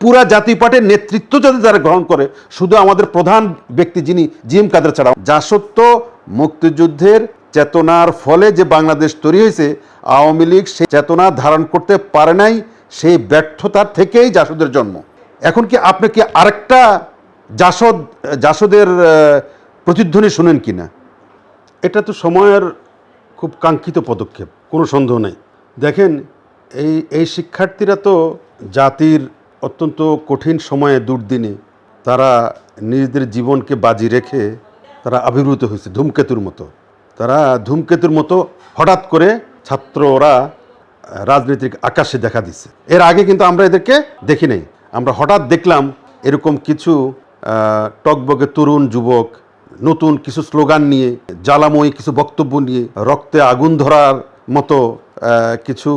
পুরা জাতীয় পার্টির নেতৃত্ব যদি তারা গ্রহণ করে, শুধু আমাদের প্রধান ব্যক্তি যিনি জি এম কাদের ছাড়া। জাসত্ব মুক্তিযুদ্ধের চেতনার ফলে যে বাংলাদেশ তৈরি হয়েছে, আওয়ামী লীগ সেই চেতনা ধারণ করতে পারে নাই, সেই ব্যর্থতার থেকেই জাসদের জন্ম। এখন কি আপনি কি আরেকটা জাসদ, জাসদের প্রতিধ্বনি শুনেন কি না এটা তো সময়ের খুব কাঙ্ক্ষিত পদক্ষেপ, কোনো সন্দেহ নেই। দেখেন, এই এই শিক্ষার্থীরা তো জাতির অত্যন্ত কঠিন সময়ে দুর্দিনে তারা নিজেদের জীবনকে বাজি রেখে তারা আবির্ভূত হয়েছে ধূমকেতুর মতো। তারা ধূমকেতুর মতো হঠাৎ করে ছাত্ররা রাজনৈতিক আকাশে দেখা দিচ্ছে। এর আগে কিন্তু আমরা এদেরকে দেখি নাই। আমরা হঠাৎ দেখলাম এরকম কিছু আহ, টকবগে তরুণ যুবক নতুন কিছু স্লোগান নিয়ে জ্বালাময়ী কিছু বক্তব্য নিয়ে রক্তে আগুন ধরার মতো কিছু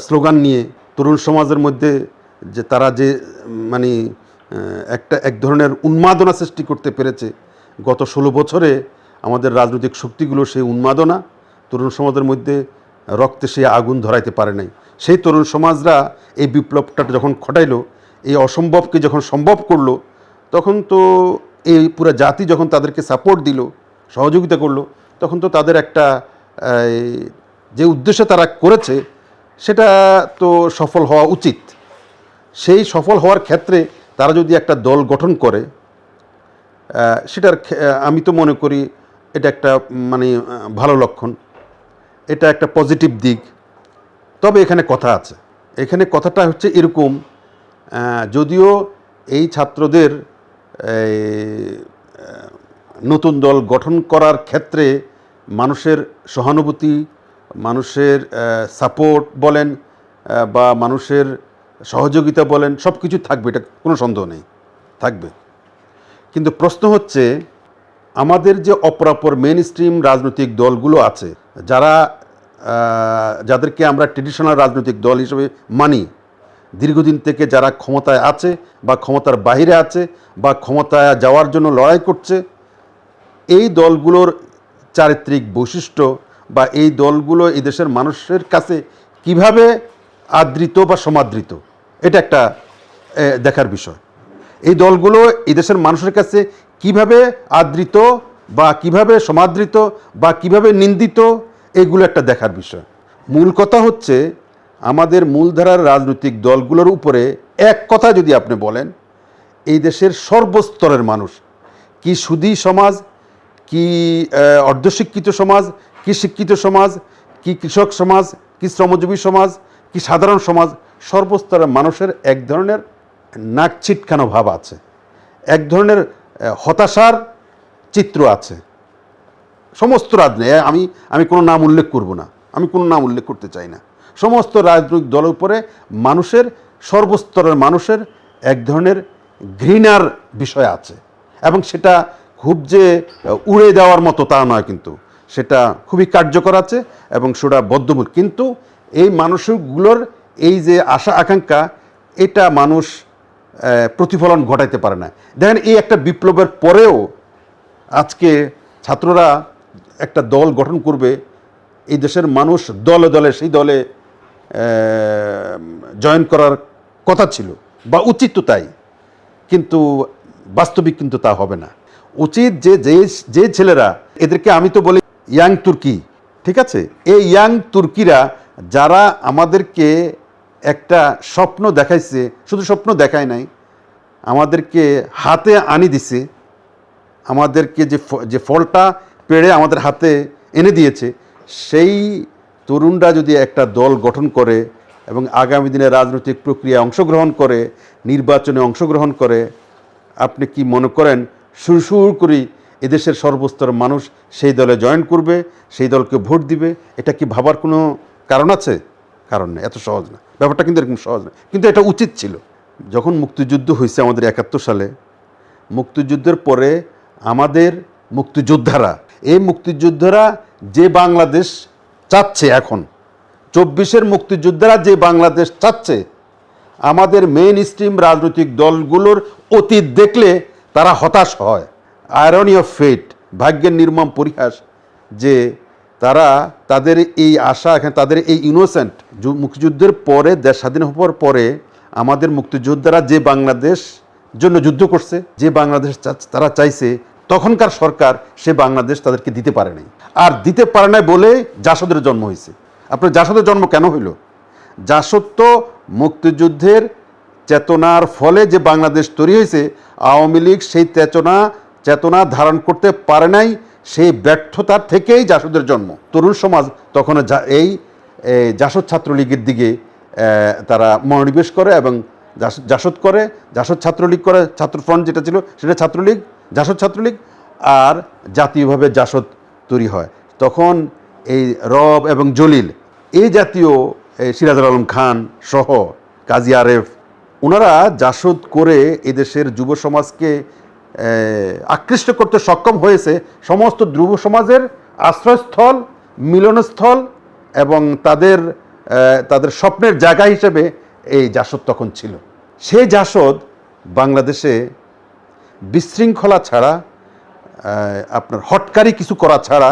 স্লোগান নিয়ে তরুণ সমাজের মধ্যে যে তারা যে মানে একটা, এক ধরনের উন্মাদনা সৃষ্টি করতে পেরেছে, গত ষোলো বছরে আমাদের রাজনৈতিক শক্তিগুলো সেই উন্মাদনা তরুণ সমাজের মধ্যে রক্তে সে আগুন ধরাইতে পারে নাই। সেই তরুণ সমাজরা এই বিপ্লবটা যখন ঘটাইলো, এই অসম্ভবকে যখন সম্ভব করল, তখন তো এই পুরো জাতি যখন তাদেরকে সাপোর্ট দিল, সহযোগিতা করল, তখন তো তাদের একটা যে উদ্দেশ্যে তারা করেছে, সেটা তো সফল হওয়া উচিত। সেই সফল হওয়ার ক্ষেত্রে তারা যদি একটা দল গঠন করে সেটার আমি তো মনে করি এটা একটা মানে ভালো লক্ষণ। এটা একটা পজিটিভ দিক। তবে এখানে কথা আছে। এখানে কথাটা হচ্ছে এরকম যদিও এই ছাত্রদের নতুন দল গঠন করার ক্ষেত্রে মানুষের সহানুভূতি, মানুষের সাপোর্ট বলেন বা মানুষের সহযোগিতা বলেন সব কিছু থাকবে, এটা কোনো সন্দেহ নেই, থাকবে। কিন্তু প্রশ্ন হচ্ছে, আমাদের যে অপরাপর মেন স্ট্রিম রাজনৈতিক দলগুলো আছে, যারা যাদেরকে আমরা ট্রেডিশনাল রাজনৈতিক দল হিসেবে মানি, দীর্ঘদিন থেকে যারা ক্ষমতায় আছে বা ক্ষমতার বাইরে আছে বা ক্ষমতায় যাওয়ার জন্য লড়াই করছে, এই দলগুলোর চারিত্রিক বৈশিষ্ট্য বা এই দলগুলো এই দেশের মানুষের কাছে কীভাবে আদৃত বা সমাদৃত? এটা একটা দেখার বিষয়। এই দলগুলো এই দেশের মানুষের কাছে কীভাবে আদৃত বা কীভাবে সমাদৃত বা কীভাবে নিন্দিত, এগুলো একটা দেখার বিষয়। মূল কথা হচ্ছে আমাদের মূলধারার রাজনৈতিক দলগুলোর উপরে এক কথা যদি আপনি বলেন, এই দেশের সর্বস্তরের মানুষ, কি সুদী সমাজ, কি অর্ধশিক্ষিত সমাজ, কি শিক্ষিত সমাজ, কি কৃষক সমাজ, কি শ্রমজীবী সমাজ, কি সাধারণ সমাজ সর্বস্তরের মানুষের এক ধরনের নাক ছিটকানো ভাব আছে, এক ধরনের হতাশার চিত্র আছে। সমস্ত রাজনীতি আমি আমি কোনো নাম উল্লেখ করব না, আমি কোনো নাম উল্লেখ করতে চাই না। সমস্ত রাজনৈতিক দলের উপরে মানুষের, সর্বস্তরের মানুষের এক ধরনের ঘৃণার বিষয় আছে এবং সেটা খুব যে উড়ে দেওয়ার মতো তা নয় কিন্তু, সেটা খুবই কার্যকর আছে এবং সেটা বদ্ধমূল। কিন্তু এই মানুষগুলোর এই যে আশা, আকাঙ্ক্ষা, এটা মানুষ প্রতিফলন ঘটাইতে পারে না। দেখেন, এই একটা বিপ্লবের পরেও আজকে ছাত্ররা একটা দল গঠন করবে, এই দেশের মানুষ দলে দলে সেই দলে জয়েন করার কথা ছিল, বা উচিত তো তাই, কিন্তু বাস্তবিক কিন্তু তা হবে না। উচিত যে যে ছেলেরা, এদেরকে আমি তো বলি ইয়াং তুর্কি, ঠিক আছে? এই ইয়াং তুর্কিরা যারা আমাদেরকে একটা স্বপ্ন দেখাইছে, শুধু স্বপ্ন দেখায় নাই, আমাদেরকে হাতে আনি দিছে, আমাদেরকে যে যে ফলটা পেড়ে আমাদের হাতে এনে দিয়েছে, সেই তরুণরা যদি একটা দল গঠন করে এবং আগামী দিনে রাজনৈতিক প্রক্রিয়ায় অংশগ্রহণ করে, নির্বাচনে অংশগ্রহণ করে, আপনি কি মনে করেন সুর করি এদেশের সর্বস্তর মানুষ সেই দলে জয়েন করবে, সেই দলকে ভোট দিবে? এটা কি ভাবার কোনো কারণ আছে? কারণ নেই, এত সহজ না। ব্যাপারটা কিন্তু এরকম সহজ না। কিন্তু এটা উচিত ছিল। যখন মুক্তিযুদ্ধ হয়েছে আমাদের একাত্তর সালে, মুক্তিযুদ্ধের পরে আমাদের মুক্তিযোদ্ধারা, এই মুক্তিযোদ্ধারা যে বাংলাদেশ চাচ্ছে এখন, চব্বিশের মুক্তিযোদ্ধারা যে বাংলাদেশ চাচ্ছে, আমাদের মেইন স্ট্রিম রাজনৈতিক দলগুলোর অতীত দেখলে তারা হতাশ হয়। আয়রনি অফ ফেট ভাগ্যের নির্মম পরিহাস যে তারা তাদের এই আশা এখানে তাদের এই ইনোসেন্ট মুক্তিযুদ্ধের পরে, দেশ স্বাধীন হওয়ার পরে আমাদের মুক্তিযোদ্ধারা যে বাংলাদেশ জন্য যুদ্ধ করছে, যে বাংলাদেশ তারা চাইছে, তখনকার সরকার সে বাংলাদেশ তাদেরকে দিতে পারে নাই। আর দিতে পারে নাই বলে জাসদের জন্ম হয়েছে। আপনার জাসদের জন্ম কেন হইল? জাসদ তো মুক্তিযুদ্ধের চেতনার ফলে যে বাংলাদেশ তৈরি হয়েছে, আওয়ামী লীগ সেই চেতনা চেতনা ধারণ করতে পারে নাই, সেই ব্যর্থতার থেকেই জাসদের জন্ম। তরুণ সমাজ তখন এই জাসদ ছাত্রলীগের দিকে তারা মনোনিবেশ করে এবং জাসদ করে, জাসদ ছাত্রলীগ করে ছাত্রফ্রন্ট যেটা ছিল সেটা ছাত্রলীগ, জাসদ ছাত্রলীগ আর জাতীয়ভাবে জাসদ তৈরি হয়। তখন এই রব এবং জলিল, এই জাতীয় সিরাজুল আলম খান সহ কাজী আরেফ ওনারা জাসদ করে এদেশের যুব সমাজকে আকৃষ্ট করতে সক্ষম হয়েছে। সমস্ত যুব সমাজের আশ্রয়স্থল, মিলনস্থল এবং তাদের তাদের স্বপ্নের জায়গা হিসেবে এই জাসদ তখন ছিল। সেই জাসদ বাংলাদেশে বিশৃঙ্খলা ছাড়া আপনার হটকারি কিছু করা ছাড়া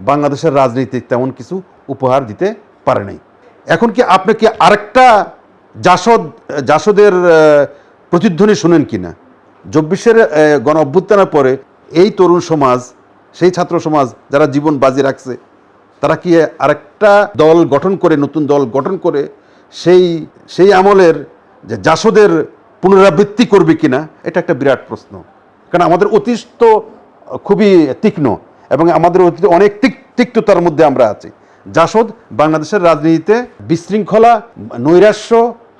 বাংলাদেশের রাজনীতি তেমন কিছু উপহার দিতে পারে নাই। এখন কি আপনি কি আরেকটা জাসদ, জাসদের প্রতিধ্বনি শুনেন কি না চব্বিশের গণ অভ্যুত্থানের পরে এই তরুণ সমাজ, সেই ছাত্র সমাজ যারা জীবন বাজি রাখছে তারা কি আরেকটা দল গঠন করে, নতুন দল গঠন করে, সেই সেই আমলের যে জাসদের পুনরাবৃত্তি করবে কিনা, এটা একটা বিরাট প্রশ্ন। কারণ আমাদের অতীত তো খুবই তীক্ষ্ণ এবং আমাদের অতীতে অনেক তিক, তিক্ততার মধ্যে আমরা আছি। জাসদ বাংলাদেশের রাজনীতিতে বিশৃঙ্খলা, নৈরাশ্য,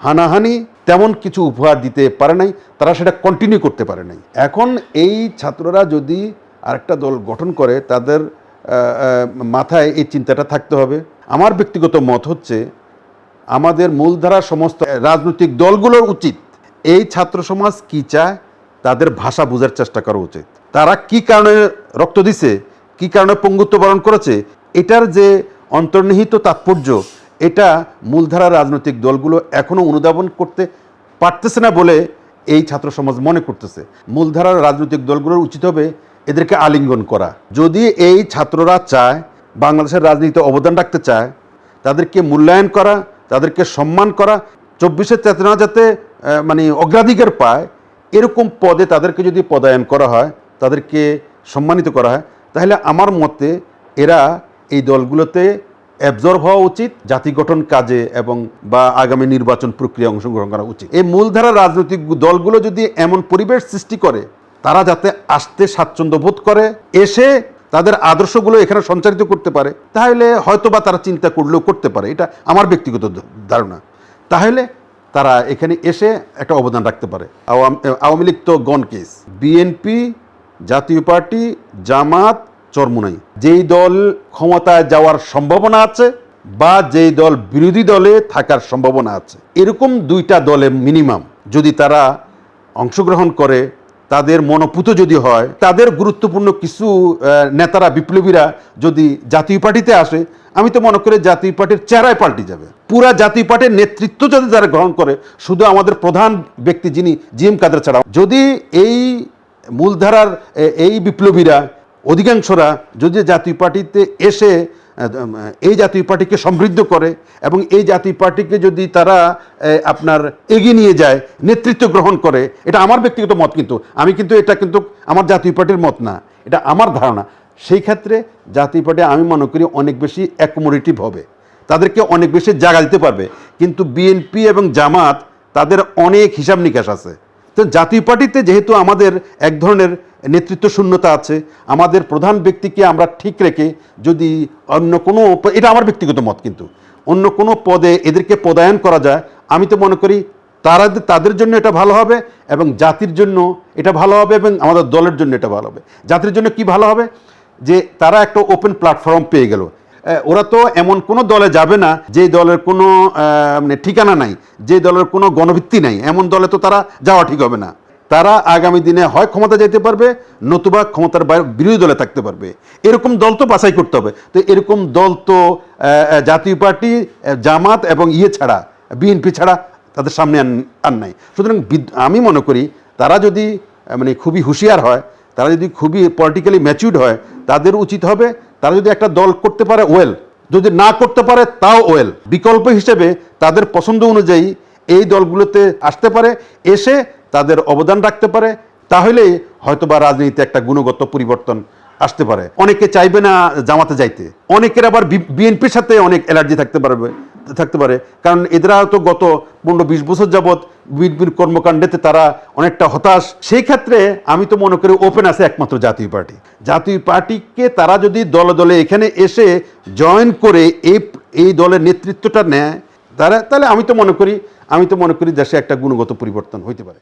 হানাহানি তেমন কিছু উপহার দিতে পারে নাই, তারা সেটা কন্টিনিউ করতে পারে নাই। এখন এই ছাত্ররা যদি আরেকটা দল গঠন করে, তাদের মাথায় এই চিন্তাটা থাকতে হবে। আমার ব্যক্তিগত মত হচ্ছে, আমাদের মূলধারা সমস্ত রাজনৈতিক দলগুলোর উচিত এই ছাত্র সমাজ কি চায়, তাদের ভাষা বোঝার চেষ্টা করা উচিত। তারা কি কারণে রক্ত দিছে, কি কারণে পঙ্গুত্ব বরণ করেছে, এটার যে অন্তর্নিহিত তাৎপর্য, এটা মূলধারা রাজনৈতিক দলগুলো এখনও অনুধাবন করতে পারতেছে না বলে এই ছাত্র সমাজ মনে করতেছে। মূলধারার রাজনৈতিক দলগুলোর উচিত হবে এদেরকে আলিঙ্গন করা। যদি এই ছাত্ররা চায়, বাংলাদেশের রাজনীতিতে অবদান রাখতে চায়, তাদেরকে মূল্যায়ন করা, তাদেরকে সম্মান করা, চব্বিশের চেতনা যাতে মানে অগ্রাধিকার পায়, এরকম পদে তাদেরকে যদি পদায়ন করা হয়, তাদেরকে সম্মানিত করা হয়, তাহলে আমার মতে এরা এই দলগুলোতে অ্যাবজর্ব হওয়া উচিত, জাতি গঠন কাজে এবং বা আগামী নির্বাচন প্রক্রিয়া অংশগ্রহণ করা উচিত। এই মূলধারা রাজনৈতিক দলগুলো যদি এমন পরিবেশ সৃষ্টি করে তারা যাতে আসতে স্বাচ্ছন্দ্য বোধ করে, এসে তাদের আদর্শগুলো এখানে সঞ্চারিত করতে পারে, তাহলে হয়তো বা তারা চিন্তা করলেও করতে পারে। এটা আমার ব্যক্তিগত ধারণা। তাহলে তারা এখানে এসে একটা অবদান রাখতে পারে। আওয়াম- লীগ তো গণ কেস। বিএনপি, জাতীয় পার্টি, জামাত চরমুনাই যেই দল ক্ষমতায় যাওয়ার সম্ভাবনা আছে বা যেই দল বিরোধী দলে থাকার সম্ভাবনা আছে। এরকম দুইটা দলে মিনিমাম যদি তারা অংশগ্রহণ করে তাদের মনোপুত যদি হয়, তাদের গুরুত্বপূর্ণ কিছু নেতারা, বিপ্লবীরা যদি জাতীয় পার্টিতে আসে, আমি তো মনে করি জাতীয় পার্টির চেহারায় পাল্টে যাবে। পুরা জাতীয় পার্টির নেতৃত্ব যদি যারা গ্রহণ করে, শুধু আমাদের প্রধান ব্যক্তি যিনি জি এম কাদের ছাড়া, যদি এই মূলধারার এই বিপ্লবীরা, অধিকাংশরা যদি জাতীয় পার্টিতে এসে এই জাতীয় পার্টিকে সমৃদ্ধ করে এবং এই জাতীয় পার্টিকে যদি তারা আপনার এগিয়ে নিয়ে যায়, নেতৃত্ব গ্রহণ করে, এটা আমার ব্যক্তিগত মত কিন্তু। আমি কিন্তু এটা কিন্তু আমার জাতীয় পার্টির মত না। এটা আমার ধারণা। সেই ক্ষেত্রে জাতীয় পার্টি আমি মনে করি অনেক বেশি অ্যাকোমোডেটিভ হবে। তাদেরকে অনেক বেশি জায়গা দিতে পারবে। কিন্তু বিএনপি এবং জামাত, তাদের অনেক হিসাব নিকাশ আছে। তো জাতীয় পার্টিতে যেহেতু আমাদের এক ধরনের নেতৃত্ব শূন্যতা আছে, আমাদের প্রধান ব্যক্তিকে আমরা ঠিক রেখে যদি অন্য কোনো এটা আমার ব্যক্তিগত মত কিন্তু, অন্য কোনো পদে এদেরকে পদায়ন করা যায়, আমি তো মনে করি তারা তাদের জন্য এটা ভালো হবে এবং জাতির জন্য এটা ভালো হবে এবং আমাদের দলের জন্য এটা ভালো হবে। জাতির জন্য কি ভালো হবে? যে তারা একটা ওপেন প্ল্যাটফর্ম পেয়ে গেল ওরা তো এমন কোনো দলে যাবে না যে দলের কোনো মানে ঠিকানা নাই যে দলের কোনো গণভিত্তি নাই। এমন দলে তো তারা যাওয়া ঠিক হবে না। তারা আগামী দিনে হয় ক্ষমতা যেতে পারবে, নতুবা ক্ষমতার বিরোধী দলে থাকতে পারবে। এরকম দল তো বাছাই করতে হবে। তো এরকম দল তো জাতীয় পার্টি জামাত এবং ইয়ে ছাড়া, বিএনপি ছাড়া তাদের সামনে আর নাই। সুতরাং আমি মনে করি তারা যদি মানে খুবই হুঁশিয়ার হয়, তারা যদি খুবই পলিটিক্যালি ম্যাচিউর্ড হয়, তাদের উচিত হবে তারা যদি একটা দল করতে পারে ওয়েল যদি না করতে পারে, তাও ওয়েল বিকল্প হিসেবে তাদের পছন্দ অনুযায়ী এই দলগুলোতে আসতে পারে, এসে তাদের অবদান রাখতে পারে, তাহলেই হয়তোবা রাজনীতিতে একটা গুণগত পরিবর্তন আসতে পারে। অনেকে চাইবে না জামাতে যাইতে। অনেকের আবার বিএনপির সাথে অনেক অ্যালার্জি থাকতে পারবে, থাকতে পারে। কারণ এদেরা তো গত পনেরো বিশ বছর যাবৎ বিএনপির কর্মকাণ্ডেতে তারা অনেকটা হতাশ। সেই ক্ষেত্রে আমি তো মনে করি ওপেন আছে একমাত্র জাতীয় পার্টি। জাতীয় পার্টিকে তারা যদি দলে দলে এখানে এসে জয়েন করে এই এই দলের নেতৃত্বটা নেয়, তারা তাহলে আমি তো মনে করি আমি তো মনে করি দেশে একটা গুণগত পরিবর্তন হইতে পারে।